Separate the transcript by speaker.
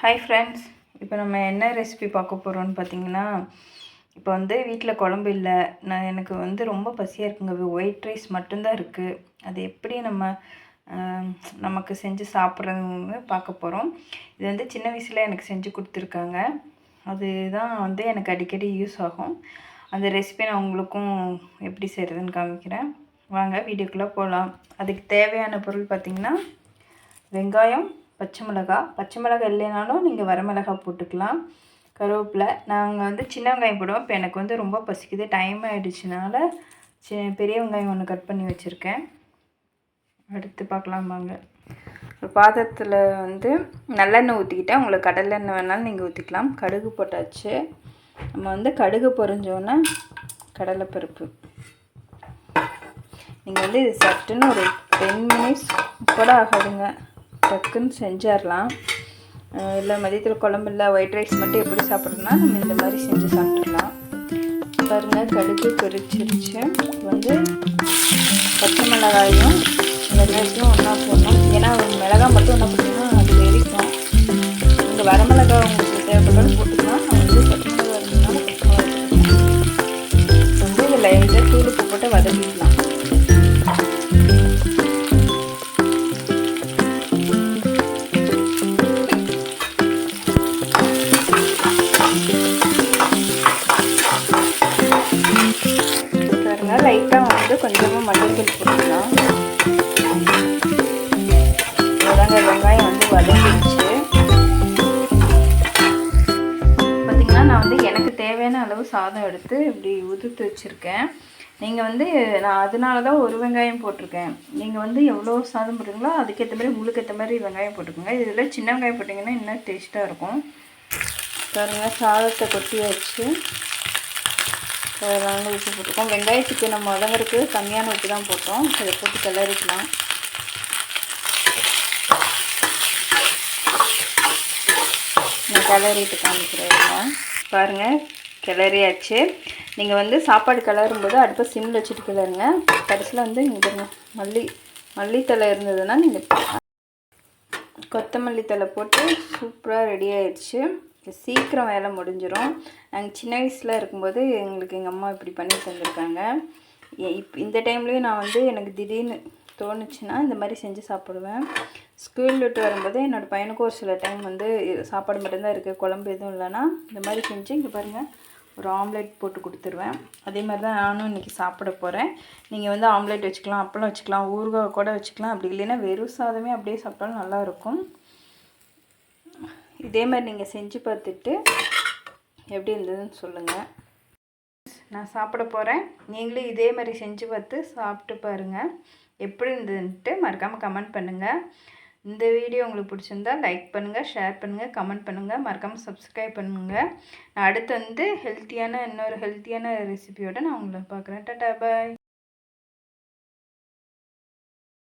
Speaker 1: Hi friends இப்போ நம்ம என்ன ரெசிபி பார்க்க போகிறோம்னு பார்த்தீங்கன்னா இப்போ வந்து வீட்டில் குழம்பு இல்லை. நான் எனக்கு வந்து ரொம்ப பசியாக இருக்குங்க. ஒயிட் ரைஸ் மட்டும்தான் இருக்குது அது எப்படி நம்ம நமக்கு செஞ்சு சாப்பிட்றதுன்னு பார்க்க போகிறோம் இது வந்து சின்ன வயசில் எனக்கு செஞ்சு கொடுத்துருக்காங்க. அதுதான் வந்து எனக்கு அடிக்கடி யூஸ் ஆகும். அந்த ரெசிபி நான் உங்களுக்கும் எப்படி செய்கிறதுன்னு காமிக்கிறேன். வாங்க வீடியோக்குள்ளே போகலாம். அதுக்கு தேவையான பொருள் பார்த்திங்கன்னா வெங்காயம் பச்சை மிளகா. பச்சை மிளகா இல்லைனாலும் நீங்கள் வரமிளகா போட்டுக்கலாம். கருவேப்பிலை. நாங்கள் வந்து சின்ன வெங்காயம் போடுவோம். இப்போ எனக்கு வந்து ரொம்ப பசிக்குது. டைம் ஆகிடுச்சினால சி பெரிய வெங்காயம் ஒன்று கட் பண்ணி வச்சுருக்கேன். அடுத்து பார்க்கலாம் வாங்க. ஒரு பாத்திரத்தில் வந்து நல்லெண்ணெய் ஊற்றிக்கிட்டேன் உங்களுக்கு கடலெண்ணெய் வேணாலும் நீங்கள் ஊற்றிக்கலாம் கடுகு போட்டாச்சு. நம்ம வந்து கடுகு பொரிஞ்சோன்னே கடலைப்பருப்பு. நீங்கள் வந்து இது சட்டுன்னு ஒரு டென் மினிட்ஸ் கூட ஆகாதுங்க. டக்குன்னு செஞ்சிடலாம். இல்லை மதியத்தில் குழம்பு இல்லை ஒயிட் ரைஸ் மட்டும் எப்படி சாப்பிட்றோன்னா நம்ம இந்த மாதிரி செஞ்சு சாப்பிட்றலாம் பாருங்கள் கடுகு பொரிச்சிருச்சு. வந்து பச்சை மிளகாயும் வெங்காயத்தையும் ஒன்றா போடணும். ஏன்னா மிளகாய் மட்டும் ஒன்றா போட்டிங்கன்னா அது எரிக்கும் இந்த வரமிளகாய் உங்களுக்கு கொஞ்சமாக மஞ்சள் போட்டுக்கலாம். அதாங்க வெங்காயம் வந்து வதங்கிடுச்சு. பார்த்தீங்கன்னா நான் வந்து எனக்கு தேவையான அளவு சாதம் எடுத்து இப்படி உதுத்து வச்சுருக்கேன். நீங்கள் வந்து நான் அதனால தான் ஒரு வெங்காயம் போட்டிருக்கேன். நீங்கள் வந்து எவ்வளோ சாதம் போட்டுருங்களோ அதுக்கேற்ற மாதிரி உங்களுக்கு ஏற்ற மாதிரி வெங்காயம் போட்டுக்கோங்க. இதில் சின்ன வெங்காயம் போட்டிங்கன்னா இன்னும் டேஸ்ட்டாக இருக்கும். பாருங்கள் சாதத்தை கொட்டி வச்சு. அதனால உப்பு போட்டுருக்கோம் வெங்காயத்துக்கு நம்ம வதங்குறதுக்கு கம்மியான உப்பு தான் போட்டோம். இதை போட்டு கிளறிக்கலாம். நான் கிளறிட்டு காமிக்கிறேன் பாருங்கள் கிளறியாச்சு. நீங்கள் வந்து சாப்பாடு கிளறும் போது அடுப்பை சிம்மில் வச்சுட்டு கிளறுங்க. கடைசியில் வந்து இங்கே மல்லி மல்லித்தலை இருந்ததுன்னா நீங்கள் கொத்தமல்லி தழை போட்டு சூப்பராக ரெடி ஆயிடுச்சு. சீக்கிரம் வேலை முடிஞ்சிடும் நாங்கள் சின்ன வயசில் இருக்கும்போது எங்களுக்கு எங்கள் அம்மா இப்படி பண்ணி தந்திருக்காங்க. இப் இந்த டைம்லேயும் நான் வந்து எனக்கு திடீர்னு தோணுச்சுன்னா இந்த மாதிரி செஞ்சு சாப்பிடுவேன். ஸ்கூல் விட்டு வரும்போது என்னோடய பையனுக்கு ஒரு சில டைம் வந்து சாப்பாடு மட்டும்தான் இருக்குது குழம்பு எதுவும் இல்லைன்னா இந்த மாதிரி செஞ்சு இங்கே பாருங்கள் ஒரு ஆம்லேட் போட்டு கொடுத்துருவேன். அதே மாதிரி தான் நானும் இன்றைக்கி சாப்பிட போகிறேன் நீங்கள் வந்து ஆம்லேட் வச்சுக்கலாம் அப்பளம் வச்சுக்கலாம் ஊறுகாய் கூட வச்சுக்கலாம். அப்படி இல்லைன்னா வெறும் சாதமே அப்படியே சாப்பிட்டாலும் நல்லாயிருக்கும் இதே மாதிரி நீங்கள் செஞ்சு பார்த்துட்டு எப்படி இருந்ததுன்னு சொல்லுங்கள் நான் சாப்பிட போகிறேன் நீங்களும் இதே மாதிரி செஞ்சு பார்த்து சாப்பிட்டு பாருங்கள் எப்படி இருந்ததுன்ட்டு மறக்காமல் கமெண்ட் பண்ணுங்கள் இந்த வீடியோ உங்களுக்கு பிடிச்சிருந்தா லைக் பண்ணுங்கள் ஷேர் பண்ணுங்கள் கமெண்ட் பண்ணுங்கள் மறக்காமல் சப்ஸ்கிரைப் பண்ணுங்கள் நான் அடுத்து வந்து ஹெல்த்தியான இன்னொரு ஹெல்த்தியான ரெசிபியோடு நான் உங்களை பார்க்குறேன். டாட்டா பாய்